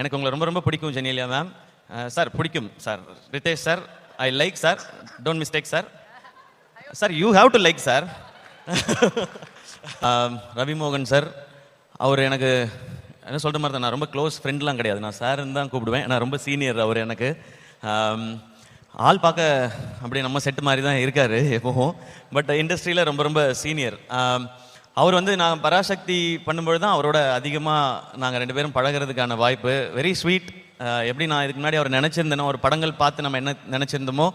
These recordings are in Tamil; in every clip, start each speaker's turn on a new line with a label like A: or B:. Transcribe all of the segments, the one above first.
A: எனக்கு உங்களை ரொம்ப ரொம்ப பிடிக்கும் ஜெனிலியா மேம் சார் பிடிக்கும் sir Riteish sir I like sir don't mistake sir sir you have to like sir Ravi Mohan sir அவர் எனக்கு என்ன சொல்கிற மாதிரி தான் நான் ரொம்ப க்ளோஸ் ஃப்ரெண்ட்லாம் கிடையாது. நான் சார்ன்னு தான் கூப்பிடுவேன். நான் ரொம்ப சீனியர் அவர் எனக்கு. Um, ஆள் பார்க்க அப்படி நம்ம செட்டு மாதிரி தான் இருக்காரு எப்பவும். பட் இண்டஸ்ட்ரியில் ரொம்ப ரொம்ப சீனியர் அவர் வந்து நான் பராசக்தி பண்ணும்பொழுது தான் அவரோட அதிகமாக நாங்கள் ரெண்டு பேரும் பழகுறதுக்கான வாய்ப்பு. வெரி ஸ்வீட் எப்படி நான் இதுக்கு முன்னாடி அவர் நினச்சிருந்தேனோ ஒரு படங்கள் பார்த்து நம்ம என்ன நினச்சிருந்தோமோ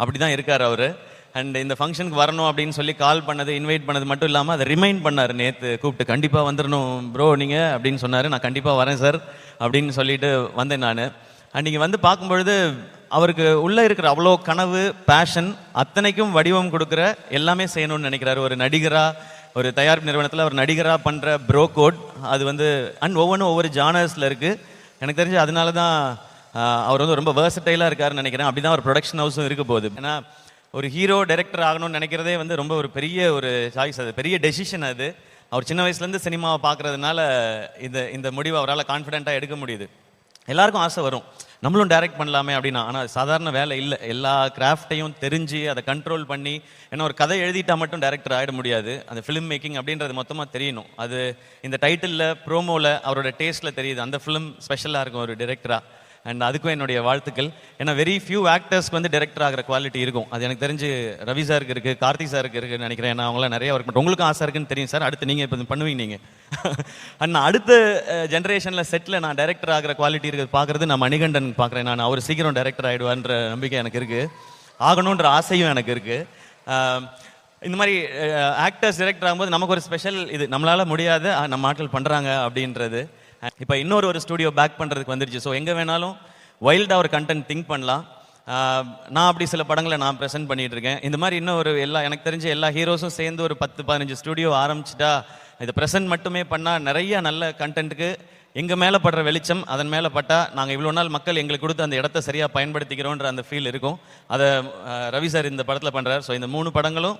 A: அப்படி தான் இருக்கார் அவர். அண்ட் இந்த ஃபங்க்ஷனுக்கு வரணும் அப்படின்னு சொல்லி கால் பண்ணது இன்வைட் பண்ணது மட்டும் இல்லாமல் அதை ரிமைண்ட் பண்ணார் நேற்று கூப்பிட்டு கண்டிப்பாக வந்துடணும் ப்ரோ நீங்கள் அப்படின்னு சொன்னார். நான் கண்டிப்பாக வரேன் சார் அப்படின்னு சொல்லிட்டு வந்தேன் நான். அண்ட் நீங்கள் வந்து பார்க்கும்பொழுது அவருக்கு உள்ளே இருக்கிற அவ்வளோ கனவு பேஷன் அத்தனைக்கும் வடிவம் கொடுக்குற எல்லாமே செய்யணும்னு நினைக்கிறாரு. ஒரு நடிகராக ஒரு தயாரிப்பு நிறுவனத்தில் ஒரு நடிகராக பண்ணுற ப்ரோ கோட் அது வந்து அண்ட் ஒவ்வொன்றும் ஒவ்வொரு ஜானர்ஸில் இருக்குது எனக்கு தெரிஞ்சு அதனால தான் அவர் வந்து ரொம்ப வேர்சட்டைலாக இருக்காருன்னு நினைக்கிறேன். அப்படி தான் ஒரு ப்ரொடக்ஷன் ஹவுஸும் இருக்க போகுது. ஏன்னா ஒரு ஹீரோ டைரக்டர் ஆகணும்னு நினைக்கிறதே வந்து ரொம்ப ஒரு பெரிய ஒரு சாய்ஸ் அது பெரிய டெசிஷன் அது. அவர் சின்ன வயசுலேருந்து சினிமாவை பார்க்கறதுனால இந்த இந்த முடிவை அவரால் கான்ஃபிடென்ட்டாக எடுக்க முடியுது. எல்லாருக்கும் ஆசை வரும். நம்மளும் டைரக்ட் பண்ணலாமே அப்படின்னா. ஆனால் சாதாரண வேலை இல்லை. எல்லா கிராஃப்டையும் தெரிஞ்சு அதை கண்ட்ரோல் பண்ணி ஏன்னா ஒரு கதை எழுதிட்டா மட்டும் டேரக்டர் ஆகிட முடியாது. அந்த ஃபிலிம் மேக்கிங் அப்படின்றது மொத்தமாக தெரியணும். அது இந்த டைட்டிலில் ப்ரோமோவில் அவரோட டேஸ்ட்டில் தெரியுது. அந்த ஃபிலிம் ஸ்பெஷலாக இருக்கும் ஒரு டிரெக்டராக அண்ட் அதுக்கும் என்னுடைய வாழ்த்துக்கள். ஏன்னா வெரி ஃபியூ ஆக்டர்ஸ்க்கு வந்து டேரக்டர் ஆகிற குவாலிட்டி இருக்கும். அது எனக்கு தெரிஞ்சு ரவி சாருக்கு இருக்குது கார்த்தி சாருக்கு இருக்குன்னு நினைக்கிறேன். ஏன்னா அவங்களாம் நிறைய ஒர்க் பண்ணுறோம் உங்களுக்கும் ஆசை இருக்குன்னு தெரியும் சார் அடுத்து நீங்கள் இப்போ பண்ணுவீங்க நீங்கள் அண்ட் அடுத்த ஜென்ரேஷனில் செட்டில் நான் டேரக்டர் ஆகிற குவாலிட்டி இருக்குது பார்க்குறது நான் மணிகண்டன் பார்க்குறேன் நான். அவர் சீக்கிரம் டைரக்டர் ஆகிடுவான்ற நம்பிக்கை எனக்கு இருக்குது ஆகணுன்ற ஆசையும் எனக்கு இருக்குது இந்த மாதிரி ஆக்டர்ஸ் டைரக்டர் ஆகும்போது நமக்கு ஒரு ஸ்பெஷல் இது. நம்மளால் முடியாது நம்ம ஆட்கள் பண்ணுறாங்க அப்படின்றது. இப்போ இன்னொரு ஒரு ஸ்டுடியோ பேக் பண்ணுறதுக்கு வந்துருச்சு. ஸோ எங்கே வேணாலும் வைல்டாக ஒரு கண்டென்ட் திங்க் பண்ணலாம். நான் அப்படி சில படங்களை நான் ப்ரெசென்ட் பண்ணிகிட்டு இருக்கேன். இந்த மாதிரி இன்னும் ஒரு எல்லா எனக்கு தெரிஞ்ச எல்லா ஹீரோஸும் சேர்ந்து ஒரு பத்து பதினஞ்சு ஸ்டுடியோ ஆரம்பிச்சிட்டா இதை ப்ரெசென்ட் மட்டுமே பண்ணால் நிறைய நல்ல கண்டென்ட்டுக்கு எங்கள் மேலே படுற வெளிச்சம் அதன் மேலே பட்டால் நாங்கள் இவ்வளோ நாள் மக்கள் எங்களுக்கு கொடுத்து அந்த இடத்த சரியாக பயன்படுத்திக்கிறோன்ற அந்த ஃபீல் இருக்கும். அதை ரவி சார் இந்த படத்தில் பண்ணுறாரு ஸோ இந்த மூணு படங்களும்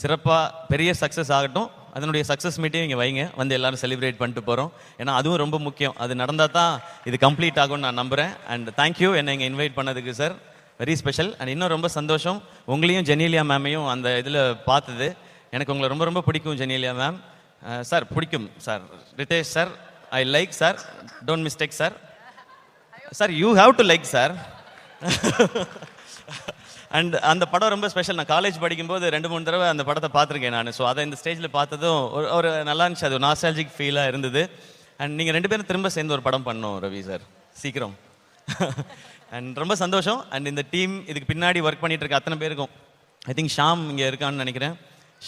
A: சிறப்பாக பெரிய சக்ஸஸ் ஆகட்டும். அதனுடைய சக்ஸஸ் மீட்டையும் இங்கே வைங்க. வந்து எல்லாரும் செலிப்ரேட் பண்ணிட்டு போகிறோம் ஏன்னா அதுவும் ரொம்ப முக்கியம். அது நடந்தால் தான் இது கம்ப்ளீட் ஆகும்னு நான் நம்புகிறேன் அண்ட் தேங்க்யூ என்னை இங்கே இன்வைட் பண்ணதுக்கு சார் வெரி ஸ்பெஷல் அண்ட் இன்னும் ரொம்ப சந்தோஷம். உங்களையும் ஜெனீலியா மேமையும் அந்த இதில் பார்த்தது. எனக்கு உங்களை ரொம்ப ரொம்ப பிடிக்கும் ஜெனீலியா மேம் சார் பிடிக்கும் sir Riteish sir I like sir don't mistake sir sir you have to like sir and அந்த படம் ரொம்ப ஸ்பெஷல் நான் காலேஜ் படிக்கும்போது ரெண்டு மூணு தடவை அந்த படத்தை பார்த்துருக்கேன் நான். ஸோ அதை இந்த ஸ்டேஜில் பார்த்ததும் ஒரு ஒரு நல்லா இருந்துச்சு. அது நாஸ்டாலஜிக் ஃபீலாக இருந்தது. அண்ட் நீங்கள் ரெண்டு பேரும் திரும்ப சேர்ந்து ஒரு படம் பண்ணோம் ரவி சார் சீக்கிரம். அண்ட் ரொம்ப சந்தோஷம். அண்ட் இந்த டீம் இதுக்கு பின்னாடி ஒர்க் பண்ணிட்டு இருக்க அத்தனை பேருக்கும். ஐ திங்க் ஷாம் இங்கே இருக்கான்னு நினைக்கிறேன்.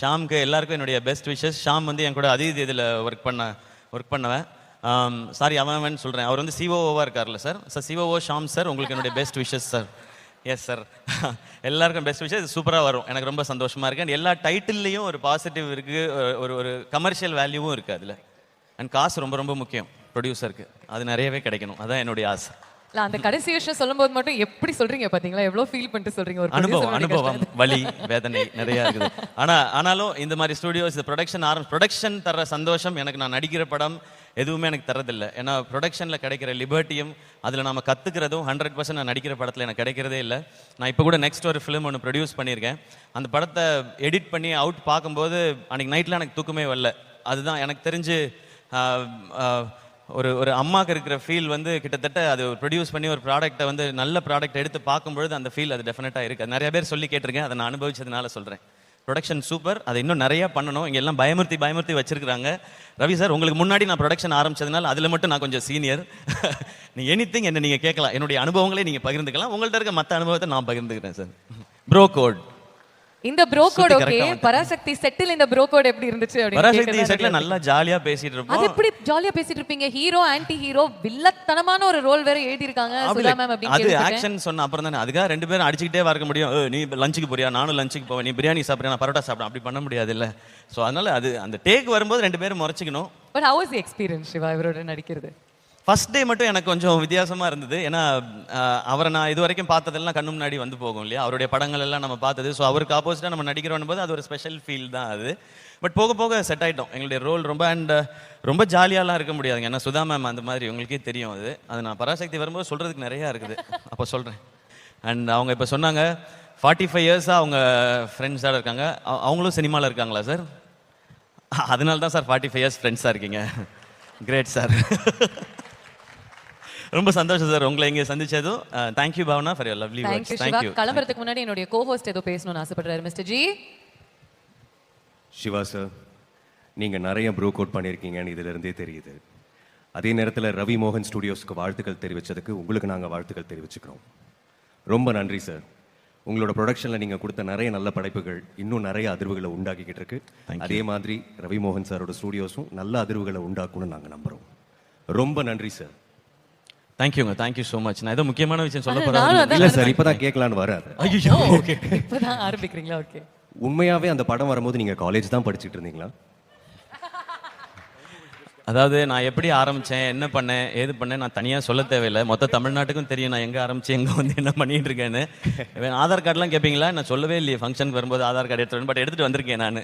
A: ஷாம்க்கு எல்லாருக்கும் என்னுடைய பெஸ்ட் விஷஸ் ஷாம் வந்து என் கூட அதீத் இதில் ஒர்க் பண்ண ஒர்க் பண்ணவன். Um, சாரி அவன் சொல்கிறேன் அவர் வந்து சிஓஓவாக இருக்கார்ல sir sir COO Sham sir உங்களுக்கு என்னுடைய best wishes sir yes sir எல்லாருக்கும் பெஸ்ட் விஷயம் இது சூப்பராக வரும். எனக்கு ரொம்ப சந்தோஷமாக இருக்குது அண்ட் எல்லா டைட்டில்லையும் ஒரு பாசிட்டிவ் இருக்குது ஒரு ஒரு கமர்ஷியல் வேல்யூவும் இருக்குது அதில். அண்ட் காசு ரொம்ப ரொம்ப முக்கியம். ப்ரொடியூசருக்கு அது நிறையவே கிடைக்கணும். அதுதான் என்னுடைய ஆசை.
B: இல்ல அந்த கடைசி விஷயம் சொல்லும்போது மட்டும் எப்படி சொல்றீங்க பாத்தீங்களா? எவ்வளவு ஃபீல் பண்ணிட்டு சொல்றீங்க? ஒரு
A: அனுபவம் அனுபவம் வலி வேதனை நிறைய இருக்குது. ஆனா ஆனாலும் இந்த மாதிரி ஸ்டுடியோஸ் இந்த ப்ரொடக்ஷன் ஆரம் ப்ரொடக்ஷன் தர சந்தோஷம் எனக்கு நான் நடிக்கிற படம் எதுவுமே எனக்கு தரதில்ல ஏன்னா ப்ரொடக்ஷனில் கிடைக்கிற லிபர்ட்டியும் அதில் நம்ம கற்றுக்கிறதும் ஹண்ட்ரட் பர்சன்ட் நான் நடிக்கிற படத்தில் எனக்கு கிடைக்கிறதே இல்லை. நான் இப்போ கூட நெக்ஸ்ட் ஒரு ஃபிலிம் ஒன்று ப்ரொடியூஸ் பண்ணியிருக்கேன். அந்த படத்தை எடிட் பண்ணி அவுட் பார்க்கும்போது அன்றைக்கி நைட்டில் எனக்கு தூக்கமே வரல. அதுதான் எனக்கு தெரிஞ்சு ஒரு ஒரு அம்மாக்கு இருக்கிற ஃபீல் வந்து கிட்டத்தட்ட அது ப்ரொடியூஸ் பண்ணி ஒரு ப்ராடக்ட்டை வந்து நல்ல ப்ராடக்ட் எடுத்து பார்க்கும்பொழுது அந்த ஃபீல் அது டெஃபினட்டாக இருக்குது நிறைய பேர் சொல்லி கேட்டிருக்கேன். அதை நான் அனுபவிச்சதுனால சொல்கிறேன் ப்ரொடக்ஷன் சூப்பர் அதை இன்னும் நிறையா பண்ணணும். இங்கே எல்லாம் பயமுறுத்தி பயமுறுத்தி வச்சிருக்கிறாங்க. ரவி சார் உங்களுக்கு முன்னாடி நான் ப்ரொடக்ஷன் ஆரம்பிச்சதுனால அதில் மட்டும் நான் கொஞ்சம் சீனியர் நீ எனி திங் என்ன நீங்கள் கேட்கலாம். என்னுடைய அனுபவங்களே நீங்கள் பகிர்ந்துக்கலாம். உங்கள்கிட்ட இருக்க மற்ற அனுபவத்தை நான் பகிர்ந்துக்கிறேன் சார் ப்ரோ கோட்
B: இந்த ப்ரோ கோட் ஓகே. பராசக்தி செட்டில் இந்த ப்ரோ கோட் எப்படி இருந்துச்சு அப்படின்னு
A: பராசக்தி செட்டில் நல்லா ஜாலியாக பேசிட்டு
B: அது
A: இருப்போம்
B: எப்படி ஜாலியா பேசிட்டு இருப்பீங்க? ஹீரோ ஆன்டி ஹீரோ வில்லத்தனமான ஒரு ரோல் வேற எழுதி இருக்காங்க
A: அப்படி
B: சுதா. மேம் அப்படின்னு
A: அது. ஆக்ஷன் சொன்ன அப்புறம் தானே. அதுக்காக ரெண்டு பேரும் அடிச்சுக்கிட்டே இருக்க முடியும். "ஏய், நீ லஞ்சுக்கு போறியா? நானும் லஞ்சுக்கு போவேன். நீ பிரியாணி சாப்பிட்றியா? நான் பரோட்டா சாப்பிட்றேன். அப்படி பண்ண முடியாது இல்ல ஸோ அதனால அது அந்த டேக் வரும்போது ரெண்டு பேரும் முறைச்சிக்கணும்.
B: But how is experience Siva இவரோட நடிக்கிறது?
A: ஃபர்ஸ்ட் டே மட்டும் எனக்கு கொஞ்சம் வித்தியாசமாக இருந்தது. ஏன்னா அவரை நான் இது வரைக்கும் பார்த்ததெல்லாம் கண்ணு முன்னாடி வந்து போகும் இல்லையா? அவருடைய படங்கள் எல்லாம் நம்ம பார்த்தது. ஸோ அவருக்கு ஆப்போசிட்டாக நம்ம நடிக்கிறோம் போது அது ஒரு ஸ்பெஷல் ஃபீல் தான் அது. பட் போக போக செட் ஆகிட்டோம் எங்களுடைய ரோல் ரொம்ப அண்ட் ரொம்ப ஜாலியாலாம் இருக்க முடியாதுங்க. ஏன்னா சுதா மேம் அந்த மாதிரி உங்களுக்கே தெரியும் அது. அது நான் பராசக்தி வரும்போது சொல்கிறதுக்கு நிறையா இருக்குது. அப்போ சொல்கிறேன் அண்ட் அவங்க இப்போ சொன்னாங்க ஃபார்ட்டி ஃபைவ் இயர்ஸாக அவங்க ஃப்ரெண்ட்ஸாக இருக்காங்க. அவங்களும் சினிமாவில் இருக்காங்களா சார் அதனால தான் சார் ஃபார்ட்டி ஃபைவ் இயர்ஸ் ஃப்ரெண்ட்ஸாக இருக்கீங்க. கிரேட் சார் ரொம்ப சந்தோஷம் சார் உங்களை இங்கே சந்திச்சதும். Thank you Bhavana for your lovely
B: thank you
A: words
B: Siva
A: thank you
B: கிளம்புறதுக்கு முன்னாடி என்னுடைய கோஹோஸ்ட் ஏதோ பேசணும்னு ஆசைப்படுறாரு மிஸ்டர் ஜி
C: சிவா சார் நீங்கள் நிறைய ப்ரூ கோட் பண்ணியிருக்கீங்கன்னு இதிலிருந்தே தெரியுது. அதே நேரத்தில் ரவி மோகன் ஸ்டுடியோஸ்க்கு வாழ்த்துக்கள் தெரிவித்ததுக்கு உங்களுக்கு நாங்கள் வாழ்த்துக்கள் தெரிவிச்சுக்கிறோம். ரொம்ப நன்றி சார் உங்களோட ப்ரொடக்ஷனில் நீங்கள் கொடுத்த நிறைய நல்ல படைப்புகள் இன்னும் நிறைய அதிர்வுகளை உண்டாக்கிக்கிட்டு இருக்கு. அதே மாதிரி ரவி மோகன் சாரோட ஸ்டுடியோஸும் நல்ல அதிர்வுகளை உண்டாக்கும்னு நாங்கள் நம்புகிறோம் ரொம்ப நன்றி சார்
A: தேங்க்யூங்க தேங்க்யூ ஸோ மச் நான் ஏதோ முக்கியமான விஷயம் சொல்ல
B: அதான்
C: இல்லை சார் இப்போ தான் கேட்கலான்னு வராது
A: ஐயோ ஓகே
B: இப்பதான் ஆரம்பிக்கிறீங்களா? ஓகே
C: உண்மையாகவே அந்த படம் வரும்போது நீங்கள் காலேஜ் தான் படிச்சுட்டு இருந்தீங்களா?
A: அதாவது நான் எப்படி ஆரம்பிச்சேன் என்ன பண்ணேன் ஏது பண்ணேன் நான் தனியாக சொல்ல தேவையில்லை. மொத்த தமிழ்நாட்டுக்கும் தெரியும் நான் எங்கே ஆரம்பிச்சு எங்கே வந்து என்ன பண்ணிட்டு இருக்கேன்னு. ஆதார் கார்டுலாம் கேட்பீங்களா நான் சொல்லவே இல்லையே ஃபங்க்ஷனுக்கு வரும்போது ஆதார் கார்டு எடுத்துட்டு பட் எடுத்துட்டு வந்திருக்கேன் நான்.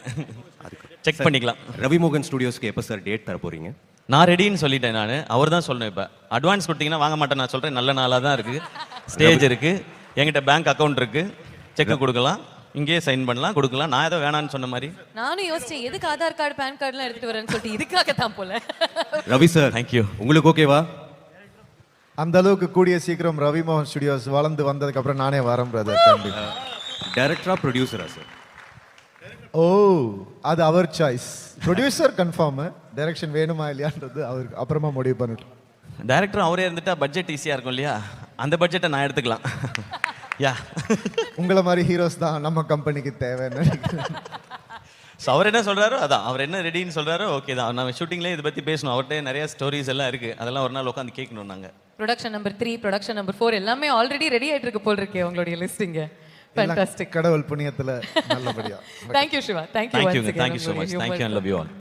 A: செக் பண்ணிக்கலாம்.
C: ரவி மோகன் ஸ்டுடியோஸ்க்கு எப்போ சார் டேட் தர போகிறீங்க
A: நான் ரெடின்னு சொல்லிட்டேன் நான். அவர் தான் சொல்லணும் இப்போ. அட்வான்ஸ் கொடுத்தீங்கன்னா வாங்க மாட்டேன் நான் சொல்கிறேன் நல்ல நாளாக தான் இருக்குது ஸ்டேஜ் இருக்குது என்கிட்ட பேங்க் அக்கவுண்ட் இருக்குது செக்கு கொடுக்கலாம். இங்கேயே சைன் பண்ணலாம் கொடுக்கலாம். நான் ஏதோ வேணான்னு சொன்ன மாதிரி.
B: நானும் யோசிச்சேன் எதுக்கு ஆதார் கார்டு பேன் கார்டுலாம் எடுத்துட்டு வரேன்னு சொல்லிட்டு இதுக்காக தான் போல.
C: ரவி சார்
A: தேங்க்யூ
C: உங்களுக்கு ஓகேவா
D: அந்த அளவுக்கு கூடிய சீக்கிரம் ரவி மோகன் ஸ்டுடியோஸ் வளர்ந்து வந்ததுக்கு அப்புறம் நானே வரேன் பிரதர் கண்டிப்பா.
C: டைரக்டரா ப்ரொடியூசரா சார்
D: ஓ அது அவர் சாய்ஸ் ப்ரொடியூசர் கன்ஃபார்ம் டைரக்ஷன் வேணுமா இல்லையான்றது அவருக்கு அப்புறமா முடிவு பண்ணிட்டோம்
A: டேரக்டர் அவரே இருந்துட்டா பட்ஜெட் ஈஸியாக இருக்கும் இல்லையா? அந்த பட்ஜெட்டை நான் எடுத்துக்கலாம். யா
D: உங்களை மாதிரி ஹீரோஸ் தான் நம்ம கம்பெனிக்கு தேவைன்னு
A: ஸோ அவர் என்ன சொல்றாரோ அதான். அவர் என்ன ரெடின்னு சொல்றாரோ ஓகே தான். நம்ம ஷூட்டிங்லேயே இதை பற்றி பேசணும். அவர்கிட்ட நிறைய ஸ்டோரிஸ் எல்லாம் இருக்கு. அதெல்லாம் ஒரு நாள் உட்காந்து கேட்கணும் நாங்கள்
B: production number three production number four எல்லாமே ஆல்ரெடி ரெடி ஆயிட்டு இருக்கு போல் இருக்கே உங்களுடைய லிஸ்டிங்க ஃபேண்டாஸ்டிக்
D: கடவுள் புண்ணியத்துல நல்லபடியா
B: thank you Shiva thank you
A: தேங்க்யூங்க thank you so much thank you and love you all